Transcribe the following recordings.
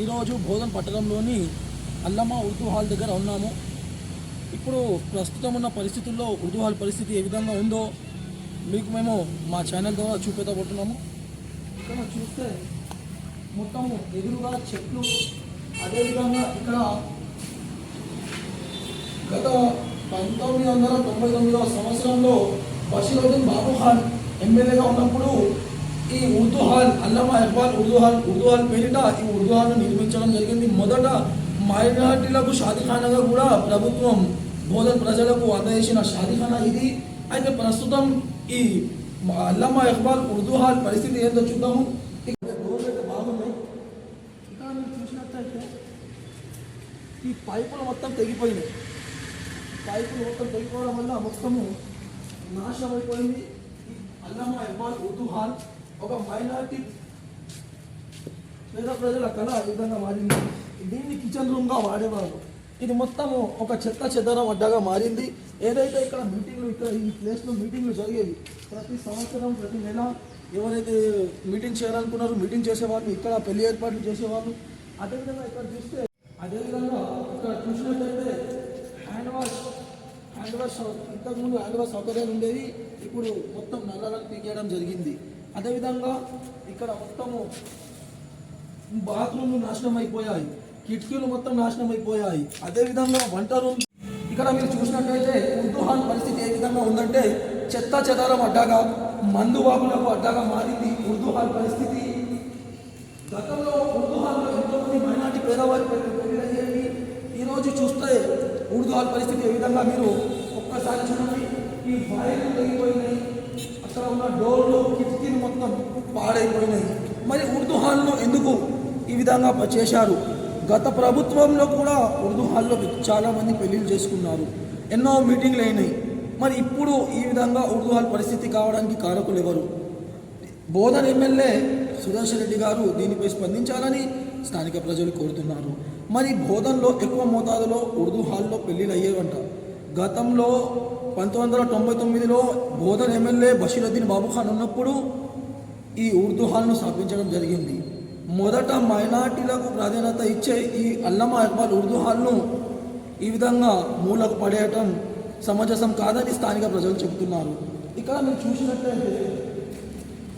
ఈరోజు బోధన్ పట్టణంలోని అల్లమ్మ ఉర్దూ హాల్ దగ్గర ఉన్నాము. ఇప్పుడు ప్రస్తుతం ఉన్న పరిస్థితుల్లో ఉర్దూ హాల్ పరిస్థితి ఏ విధంగా ఉందో మీకు మేము మా ఛానల్ ద్వారా చూపెట్టబోతున్నాము ఇక్కడ చూస్తే మొత్తము ఎదురుగా చెట్లు అదేవిధంగా ఇక్కడ గత పంతొమ్మిది వందల తొంభై తొమ్మిదవ సంవత్సరంలో బషీరుద్దీన్ బాబు ఖాన్ ఎమ్మెల్యేగా ఉన్నప్పుడు ఈ Urdu hall Allama Iqbal Urdu hall Urdu hall పేరిట ఈ ఉర్దూ హాల్ను నిర్మించడం జరిగింది. మొదట మైనార్టీలకు షాదీఖానాగా కూడా ప్రభుత్వం బోధన్ ప్రజలకు అందజేసిన షాదీఖానా ఇది. అయితే ప్రస్తుతం ఈ అల్లమా ఇక్బాల్ ఉర్దూ హాల్ పరిస్థితి ఏందో చూద్దాము. ఇక్కడ చూసినట్లయితే ఈ పైపులు మొత్తం తెగిపోయినాయి. పైపులు మొత్తం తెగిపోవడం వల్ల మొత్తము నాశనం అయిపోయింది. ఈ అల్లమా ఇక్బాల్ ఉర్దూ హాల్ ఒక మైనార్టీ పేద ప్రజల కళ ఈ విధంగా మారింది. దీన్ని కిచెన్ రూమ్గా వాడేవారు. ఇది మొత్తము ఒక చెత్త చెదరం అడ్డగా మారింది. ఏదైతే ఇక్కడ మీటింగ్లు ఇక్కడ ఈ ప్లేస్లో మీటింగ్లు జరిగేవి ప్రతి సంవత్సరం ప్రతి నెల ఎవరైతే మీటింగ్ చేయాలనుకున్నారో మీటింగ్ చేసేవాళ్ళు ఇక్కడ పెళ్ళి ఏర్పాట్లు చేసేవాళ్ళు. అదేవిధంగా ఇక్కడ చూస్తే అదేవిధంగా ఇక్కడ చూసినట్లయితే హ్యాండ్ వాష్ హ్యాండ్ వాష్ ఇంతకుముందు హ్యాండ్ వాష్ సౌకర్యాలు ఉండేవి ఇప్పుడు మొత్తం నల్లలకు పీకేయడం జరిగింది. అదేవిధంగా ఇక్కడ మొత్తము బాత్రూమ్లు నాశనం అయిపోయాయి కిటికీలు మొత్తం నాశనం అయిపోయాయి అదేవిధంగా వంట రూమ్ ఇక్కడ మీరు చూసినట్లయితే ఉర్దూ పరిస్థితి ఏ విధంగా ఉందంటే చెత్త చెదారం అడ్డాగా మందు వాగులకు అడ్డాగా మారింది ఉర్దుహాన్ పరిస్థితి. గతంలో ఉర్దుహాన్లో ఎంతోమంది మైనార్టీ పేదవారి పెళ్ళయ్యేవి ఈరోజు చూస్తే ఉర్దుహాన్ పరిస్థితి ఏ విధంగా మీరు ఒక్కసారి చూడండి. ఈ వైర్లు తగ్గిపోయినాయి పాడైపోయినాయి. మరి ఉర్దూ హాల్ను ఎందుకు ఈ విధంగా చేశారు? గత ప్రభుత్వంలో కూడా ఉర్దూ హాల్లో చాలామంది పెళ్ళిళ్ళు చేసుకున్నారు. ఎన్నో మీటింగ్లు అయినాయి. మరి ఇప్పుడు ఈ విధంగా ఉర్దూ హాల్ పరిస్థితి కావడానికి కారకులు ఎవరు? బోధన్ ఎమ్మెల్యే సుదర్శన్ రెడ్డి గారు దీనిపై స్పందించాలని స్థానిక ప్రజలు కోరుతున్నారు. మరి బోధన్లో ఎక్కువ మోతాదులో ఉర్దూ హాల్లో పెళ్ళిలు అయ్యేవంట. గతంలో పంతొమ్మిది వందల తొంభై తొమ్మిదిలో బోధన్ ఎమ్మెల్యే బషీరుద్దీన్ బాబు ఖాన్ ఉన్నప్పుడు ఈ ఉర్దూ హాల్ను స్థాపించడం జరిగింది. మొదట మైనార్టీలకు ప్రాధాన్యత ఇచ్చే ఈ అల్లమా ఇక్బాల్ ఉర్దూ హాల్ను ఈ విధంగా మూలకు పడేయటం సమంజసం కాదని స్థానిక ప్రజలు చెబుతున్నారు. ఇక్కడ మీరు చూసినట్లయితే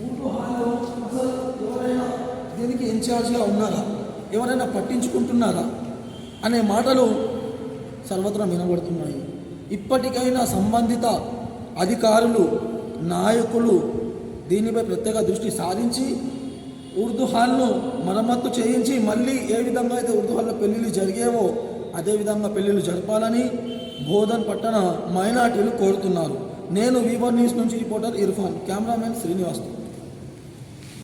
ఉర్దూ హాల్లో అసలు ఎవరైనా దీనికి ఇన్ఛార్జ్గా ఉన్నారా? ఎవరైనా పట్టించుకుంటున్నారా? అనే మాటలు సర్వత్రా వినబడుతున్నాయి. ఇప్పటికైనా సంబంధిత అధికారులు నాయకులు దీనిపై ప్రత్యేక దృష్టి సాధించి ఉర్దూ హాల్ను మరమ్మత్తు చేయించి మళ్ళీ ఏ విధంగా అయితే ఉర్దూ హాల్లో పెళ్ళిళ్ళు జరిగేవో అదే విధంగా పెళ్ళిళ్ళు జరపాలని బోధన్ పట్టణ మైనార్టీలు కోరుతున్నారు. నేను వీవర్ న్యూస్ నుంచి రిపోర్టర్ ఇర్ఫాన్ కెమెరామెన్ శ్రీనివాస్.